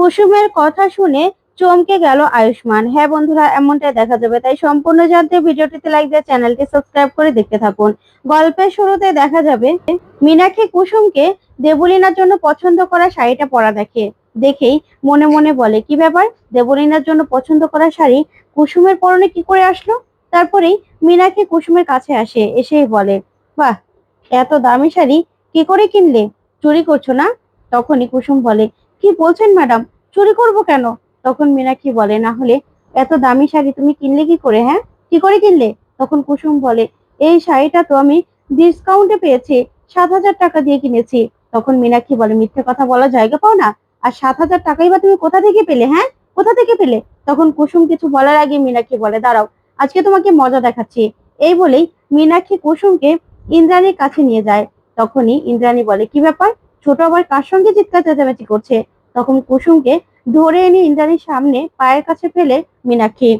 কুসুমের কথা শুনে চমকে গেল আয়ুষ্মান। হ্যাঁ বন্ধুরা, এমনটাই দেখা যাবে। তাই সম্পূর্ণ জানতে ভিডিওটিতে লাইক দিয়ে চ্যানেলটি সাবস্ক্রাইব করে দেখতে থাকুন। গল্পের শুরুতে দেখা যাবে মীনাক্ষী কুসুমকে দেবলীনার জন্য পছন্দ করা শাড়িটা পরা দেখে। দেখেই মনে মনে বলে, কি ব্যাপার? দেবলীনার জন্য পছন্দ করা শাড়ি কুসুমের পরনে কি করে আসলো? তারপরেই মীনাক্ষী কুসুমের কাছে আসে, এসেই বলে, বাহ, এত দামি শাড়ি, কি করে কিনলে? চুরি করছ না? তখনই কুসুম বলে কি বলছেন ম্যাডাম? চুরি করব কেন? তখন মীনাক্ষী বলে, না হলে এত দামি শাড়ি তুমি কিনলে কি করে হ্যাঁ? কি করে কিনলে? তখন কুসুম বলে, এই শাড়িটা তো আমি ডিসকাউন্টে পেয়েছি, সাত হাজার টাকা দিয়ে কিনেছি। তখন মীনাক্ষী বলে, মিথ্যে কথা বলার জায়গা পাও না? আর সাত হাজার টাকাই বা তুমি কোথা থেকে পেলে হ্যাঁ? কোথা থেকে পেলে? তখন কুসুম কিছু বলার আগে মীনাক্ষী বলে, দাঁড়াও, আজকে তোমাকে মজা দেখাচ্ছি। এই বলেই মীনাক্ষী কুসুমকে ইন্দ্রাণীর কাছে নিয়ে যায়। তখনই ইন্দ্রাণী বলে, কি ব্যাপার? ছোট আবার কার সঙ্গে চিৎকার চেঁচামেচি করছে? তখন কুসুমকে ধরে এনে ইন্দ্রাণীর সামনে পায়ের কাছে ফেলে মীনাক্ষী।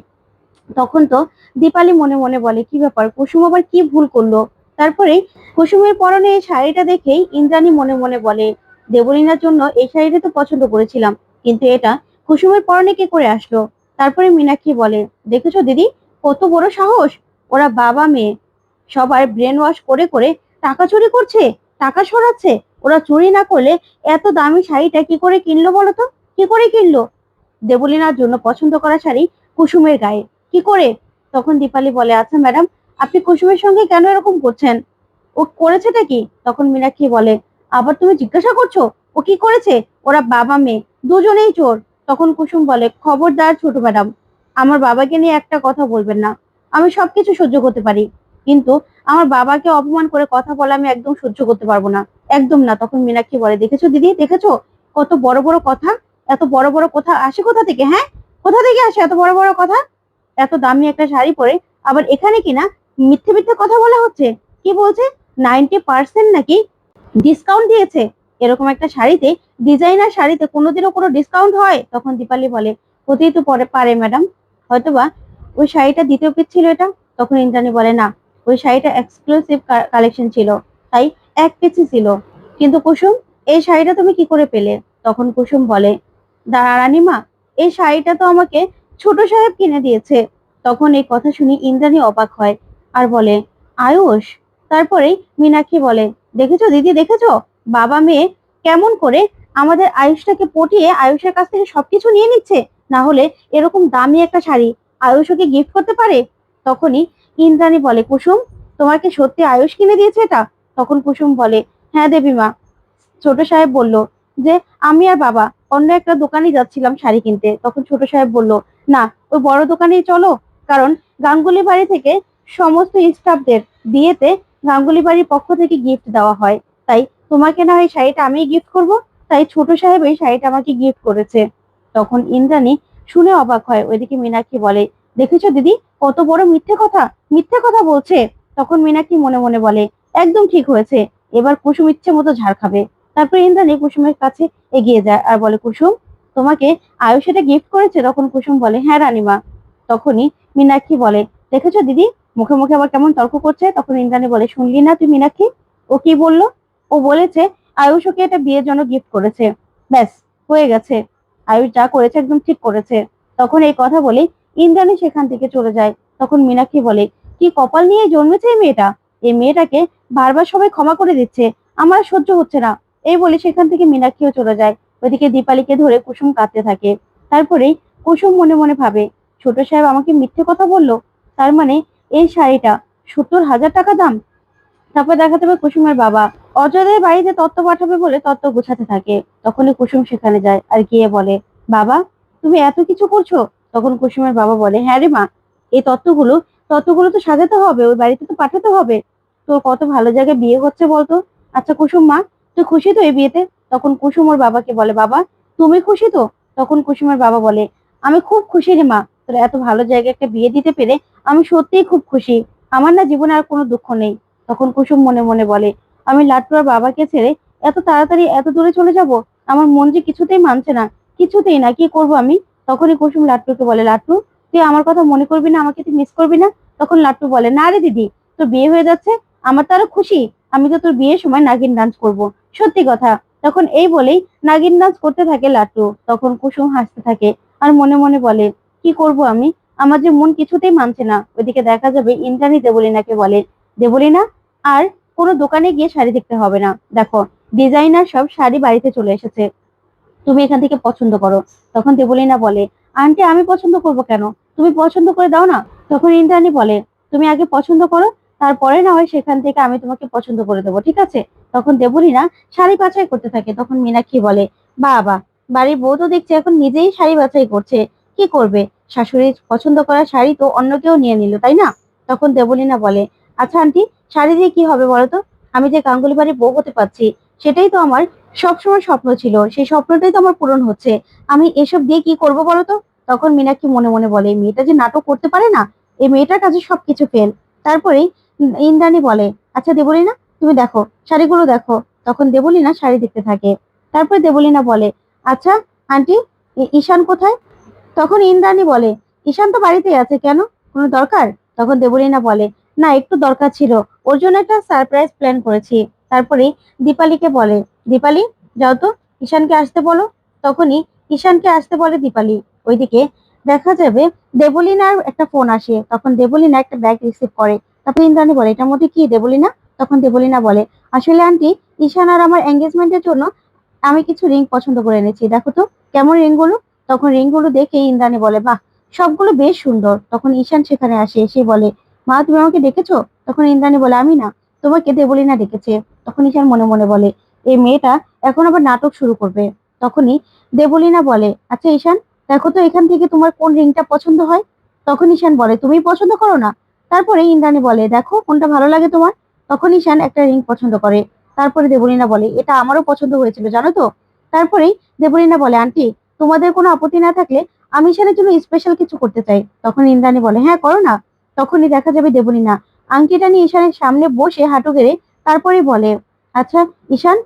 তখন তো দীপালি মনে মনে বলে, কি ব্যাপার? কুসুম আবার কি ভুল করল? তারপরে কুসুমের পরনে এই শাড়িটা দেখেই ইন্দ্রাণী মনে মনে বলে, দেবলীনার জন্য এই শাড়িটা তো পছন্দ করেছিলাম, কিন্তু এটা কুসুমের পরনে কে করে আসলো? তারপরে মীনাক্ষী বলে, দেখেছ দিদি, কত বড় সাহস, ওরা বাবা মেয়ে, সবার ব্রেন ওয়াশ করে করে টাকা চুরি করছে, টাকা সরাচ্ছে ওরা চুরি না করলে এত দামি শাড়িটা কি করে কিনলো বলো তো? কি করে কিনলো? দেবলীনার জন্য পছন্দ করা শাড়ি কুসুমের গায়ে। কি করে? তখন দীপালি বলে আচ্ছা ম্যাডাম, আপনি কুসুমের সঙ্গে কেন এরকম করছেন? ও করেছেটা কি? তখন মীনাক্ষী বলে, আবার তুমি জিজ্ঞাসা করছ? ও কি করেছে? ওরা বাবা মেয়ে, দুজনেই চোর। তখন কুসুম বলে, খবরদার ছোট ম্যাডাম, আমার বাবাকে নিয়ে একটা কথা বলবেন না। আমি সবকিছু সহ্য করতে পারি। কিন্তু আমার বাবাকে অপমান করে কথা বলা আমি একদম সহ্য করতে পারব না। একদম না, তখন মীনাক্ষী বলে, দেখেছ দিদি? দেখেছ? কত বড় বড় কথা? এত বড় বড় কথা আসে কোথা থেকে হ্যাঁ? কোথা থেকে আসে এত বড় বড় কথা? এত দামি একটা শাড়ি পরে আবার এখানে কিনা মিথ্যে মিথ্যে কথা বলা হচ্ছে? কি বলছে? নাইনটি পার্সেন্ট নাকি ডিসকাউন্ট দিয়েছে। এরকম একটা শাড়িতে ডিজাইনার শাড়িতে কোনোদিনও কোনো ডিসকাউন্ট হয়? তখন দীপালি বলে, হতেই তো পরে, পারে ম্যাডাম। হয়তোবা ওই শাড়িটা দ্বিতীয় পিস ছিল এটা? তখন ইন্দ্রাণী বলে, না ওই শাড়িটা এক্সক্লুসিভ কালেকশন ছিল। তাই এক পিসই ছিল। কিন্তু কুসুম, এই শাড়িটা তুমি কি করে পেলে? তখন কুসুম বলে রানীমা, এই শাড়িটা তো আমাকে ছোট সাহেব কিনে দিয়েছে। তখন এই কথা শুনি ইন্দ্রাণী অবাক হয় আর বলে, আয়ুষ? তারপরেই মীনাক্ষী বলে, দেখেছ দিদি, দেখেছ? বাবা মেয়ে কেমন করে আমাদের আয়ুষটাকে পটিয়ে আয়ুষের কাছ থেকে সবকিছু নিয়ে নিচ্ছে। না হলে এরকম দামি একটা শাড়ি আয়ুষ ওকে গিফট করতে পারে? তখনই ইন্দ্রাণী বলে, কুসুম তোমাকে সত্যি আয়ুষ কিনে দিয়েছে এটা? তখন কুসুম বলে হ্যাঁ দেবী মা। ছোট সাহেব বলল, যে, আমি আর বাবা অন্য একটা দোকানে যাচ্ছিলাম শাড়ি কিনতে। তখন ছোট সাহেব বলল, না, ওই বড় দোকানেই চলো, কারণ গাঙ্গুলি বাড়ি থেকে সমস্ত স্টাফদের বিয়েতে গাঙ্গুলি বাড়ির পক্ষ থেকে গিফট দেওয়া হয়। তাই তোমাকে না হয় শাড়িটা আমি গিফট করব? তাই ছোট সাহেব এই শাড়িটা আমাকে গিফট করেছে। তখন ইন্দ্রাণী শুনে অবাক হয়। ওইদিকে মীনাক্ষী বলে, দেখেছ দিদি কত বড় মিথ্যে কথা? মিথ্যে কথা বলছে। তখন মীনাক্ষী মনে মনে বলে, একদম ঠিক হয়েছে। এবার কুসুম ইচ্ছে মতো ঝাড় খাবে। তারপর ইন্দ্রাণী কুসুমের কাছে এগিয়ে যায় আর বলে, কুসুম, তোমাকে আয়ুষ এটা গিফট করেছে? তখন কুসুম বলে হ্যাঁ রানীমা। তখনই মীনাক্ষী বলে, দেখেছ দিদি, মুখে মুখে আবার কেমন তর্ক করছে? তখন ইন্দ্রাণী বলে, শুনলি না তুই মীনাক্ষী? ও কি বলল? ও বলেছে, আয়ুষ ওকে এটা বিয়ের জন্য গিফট করেছে। ব্যাস, হয়ে গেছে। আয়ুষ যা করেছে একদম ঠিক করেছে। তখন এই কথা বলে ইন্দ্রাণী সেখান থেকে চলে যায়। তখন মীনাক্ষী বলে, কি কপাল নিয়ে জন্মেছে এই মেয়েটা? এই মেয়েটাকে বারবার সবাই ক্ষমা করে দিচ্ছে। আমার সহ্য হচ্ছে না। এই বলে সেখান থেকে মীনাক্ষীও চলে যায়। ওইদিকে দীপালিকে ধরে কুসুম কাঁদতে থাকে। তারপরেই কুসুম মনে মনে ভাবে, ছোট সাহেব আমাকে মিথ্যে কথা বলল? তার মানে এই শাড়িটা সত্তর হাজার টাকা দাম? তারপর দেখা যাবে কুসুমের বাবা। অজয়ের বাড়িতে তত্ত্ব পাঠাবে বলে তত্ত্ব গোছাতে থাকে। তখনই কুসুম সেখানে যায় আর গিয়ে বলে, বাবা, তুমি এত কিছু করছ? তখন কুসুমের বাবা বলে হ্যাঁ রে মা, এই তত্ত্বগুলো তত্ত্বগুলো তো সাজাতে হবে, ওই বাড়িতে তো পাঠাতে হবে। তোর কত ভালো জায়গায় বিয়ে হচ্ছে বলতো? আচ্ছা কুসুম মা, তুই খুশি তো এই বিয়েতে? তখন কুসুম ওর বাবাকে বলে, বাবা, তুমি খুশি তো? তখন কুসুমের বাবা বলে, আমি খুব খুশি রে মা, তোর এত ভালো জায়গায় একটা বিয়ে দিতে পেরে আমি সত্যিই খুব খুশি। আমার না জীবনে আর কোনো দুঃখ নেই। তখন কুসুম মনে মনে বলে, আমি লাট্টু আর বাবাকে ছেড়ে এত তাড়াতাড়ি এত দূরে চলে যাব? আমার মন যে কিছুতেই মানছে না, কিছুতেই না, কি করব আমি? তখনই কুসুম লাট্টুকে বলে, লাট্টু, তুই আমার কথা মনে করবি না, আমাকে তুই মিস করবি না? তখন লাট্টু বলে, না রে দিদি, তোর বিয়ে হয়ে যাচ্ছে, আমার তো আরও খুশি, আমি তো তোর বিয়ের সময় নাগিন ডান্স করব। সত্যি কথা, তখন এই বলেই নাগিন ডান্স করতে থাকে লাট্টু, তখন কুসুম হাসতে থাকে আর মনে মনে বলে, কি করব আমি? আমার যে মন কিছুতেই মানছে না। ওইদিকে দেখা যাবে ইন্দ্রাণী দেবলিনাকে বলে, দেবলিনা, আর কোনো দোকানে গিয়ে শাড়ি দেখতে হবে না। দেখো, ডিজাইনার সব শাড়ি বাড়িতে চলে এসেছে। তুমি এখান থেকে পছন্দ করো। তখন দেবলিনা বলে, আন্টি, আমি পছন্দ করব কেন? তুমি পছন্দ করে দাও না? তখন ইন্দ্রাণী বলে, তুমি আগে পছন্দ করো, তারপরে না হয় সেখান থেকে আমি তোমাকে পছন্দ করে দেবো, ঠিক আছে? তখন দেবলিনা শাড়ি বাছাই করতে থাকে। তখন মীনাক্ষী বলে, বাবা, বাড়ির বউ তো দেখছে এখন নিজেই শাড়ি বাছাই করছে। কি করবে? শাশুড়ির পছন্দ করা শাড়ি তো অন্য কেউ নিয়ে নিল, তাই না? তখন দেবলিনা বলে আচ্ছা আন্টি, শাড়ি দিয়ে কি হবে বলো তো? আমি যে গাঙ্গুলি বাড়ির বউ হতে পারছি সেটাই তো আমার সবসময় স্বপ্ন ছিল। সেই স্বপ্নটাই তো আমার পূরণ হচ্ছে। আমি এসব দিয়ে কি করব বলো তো? তখন মীনাক্ষী মনে মনে বলে মেয়েটা যে নাটক করতে পারে না, এই মেয়েটার কাছে সবকিছু ফেল তারপরেই ইন্দ্রাণী বলে আচ্ছা দেবলিনা, তুমি দেখো, শাড়িগুলো দেখো। তখন দেবলিনা শাড়ি দেখতে থাকে। তারপর দেবলিনা বলে আচ্ছা আন্টি ঈশান কোথায়? তখন ইন্দ্রাণী বলে, ঈশান তো বাড়িতেই আছে কেন? কোনো দরকার? তখন দেবলিনা বলে, না, একটু দরকার ছিল। ওর জন্য একটা সারপ্রাইজ প্ল্যান করেছি। তারপরে দীপালিকে বলে, দীপালি, যাও তো, ঈশানকে আসতে বলো। তখনই ঈশানকে আসতে বলে দীপালি। ওইদিকে দেখা যাবে দেবলিনার একটা ফোন আসে। তখন দেবলিনা একটা ব্যাগ রিসিভ করে। তারপর ইন্দ্রাণী বলে, এটার মধ্যে কি, দেবলিনা? তখন দেবলিনা বলে, আসলে আন্টি ঈশান আর আমার এঙ্গেজমেন্টের জন্য আমি কিছু রিং পছন্দ করে এনেছি। দেখো তো, কেমন রিংগুলো? তখন রিংগুলো দেখে ইন্দ্রাণী বলে, বাহ, সবগুলো বেশ সুন্দর। তখন ঈশান সেখানে আসে, এসে বলে, মা, তুমি আমাকে ডেকেছো? তখন ইন্দ্রাণী বলে, আমি না। তোমাকে দেবলিনা ডেকেছে। তখন ঈশান মনে মনে বলে, এই মেয়েটা এখন আবার নাটক শুরু করবে। তখনই দেবলিনা বলে আচ্ছা ঈশান, দেখো তো এখান থেকে তোমার কোন রিংটা পছন্দ হয়? তখন ঈশান বলে তুমি পছন্দ করো না? তারপরে ইন্দ্রাণী বলে, দেখো কোনটা ভালো লাগে তোমার? তখন ঈশান একটা রিং পছন্দ করে। তারপরে দেবলিনা বলে, এটা আমারও পছন্দ হয়েছিল, জানো তো? তারপরেই দেবলিনা বলে, আন্টি, তোমাদের কোনো আপত্তি না থাকলে আমি ঈশানের জন্য স্পেশাল কিছু করতে চাই। তখন ইন্দ্রাণী বলে হ্যাঁ করো না। তখনই দেখা যাবে দেবলিনা আংটিটা নিয়ে ঈশানের সামনে বসে হাঁটু গেড়ে তারপরে বলে আচ্ছা ঈশান,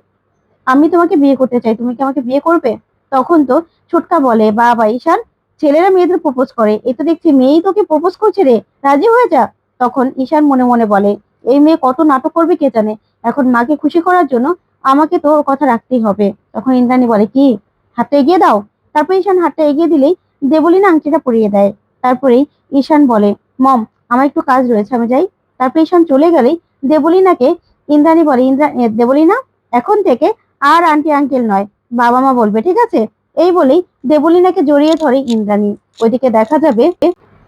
আমি তোমাকে বিয়ে করতে চাই, তুমি কি আমাকে বিয়ে করবে? তখন তো ছোটকা বলে, বাবা, ঈশান, ছেলেরা মেয়েদের প্রপোজ করে, এ তো দেখছি মেয়েই তোকে প্রপোজ করছে রে, রাজি হয়ে যা। তখন ঈশান মনে মনে বলে, এই মেয়ে কত নাটক করবে কে জানে, এখন মাকে খুশি করার জন্য আমাকে তো ওর কথা রাখতেই হবে। তখন ইন্দ্রাণী বলে, কি? হাতটা এগিয়ে দাও? তারপর ঈশান হাতটা এগিয়ে দিলেই দেবলিনা আংটিটা পরিয়ে দেয়। তারপরেই ঈশান বলে, মম, আমার একটু কাজ রয়েছে, আমি যাই। তারপর ঈশান চলে গেলেই দেবলিনাকে ইন্দ্রাণী বলে, ইন্দ্রা দেবলিনা, এখন থেকে আর আন্টি আঙ্কেল নয়, বাবা মা বলবে, ঠিক আছে? এই বলেই দেবলিনাকে জড়িয়ে ধরে ইন্দ্রাণী। ওইদিকে দেখা যাবে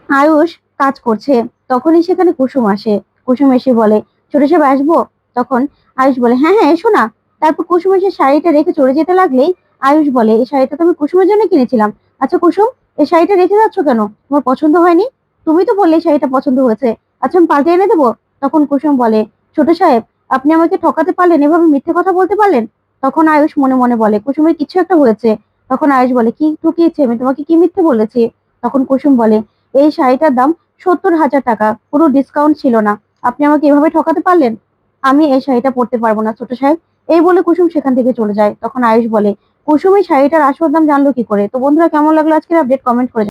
আয়ুষ কাজ করছে। তখনই সেখানে কুসুম আসে। কুসুম এসে বলে, ছোট সাহেব, আসব? তখন আয়ুষ বলে হ্যাঁ হ্যাঁ এসো না। তারপর কুসুম এসে শাড়িটা রেখে চলে যেতে লাগলেই আয়ুষ বলে, এই শাড়িটা তো আমি কুসুমের জন্য কিনেছিলাম। আচ্ছা কুসুম, এই শাড়িটা রেখে যাচ্ছ কেন? তোমার পছন্দ হয়নি? তুমি তো বললে শাড়িটা পছন্দ হয়েছে। আচ্ছা আমি পাল্টে এনে দেবো? তখন কুসুম বলে, ছোট সাহেব, আপনি আমাকে ঠকাতে পারলেন, এভাবে মিথ্যে কথা বলতে পারলেন? তখন আয়ুষ মনে মনে বলে, কুসুমের কিছু একটা হয়েছে। তখন আয়ুষ বলে, কি ঠকিয়েছে? আমি তোমাকে কি মিথ্যে বলেছি? তখন কুসুম বলে, এই শাড়িটার দাম সত্তর হাজার টাকা পুরো ডিসকাউন্ট ছিল না। আপনি আমাকে এভাবে ঠকাতে পারলেন? আমি এই শাড়িটা পরতে পারব না, ছোট সাহেব। এই বলে কুসুম সেখান থেকে চলে যায়। তখন আয়ুষ বলে, কুসুম, এই শাড়িটার আসল দাম জানলো কি করে? তো বন্ধুরা, কেমন লাগল আজকের আপডেট কমেন্ট করে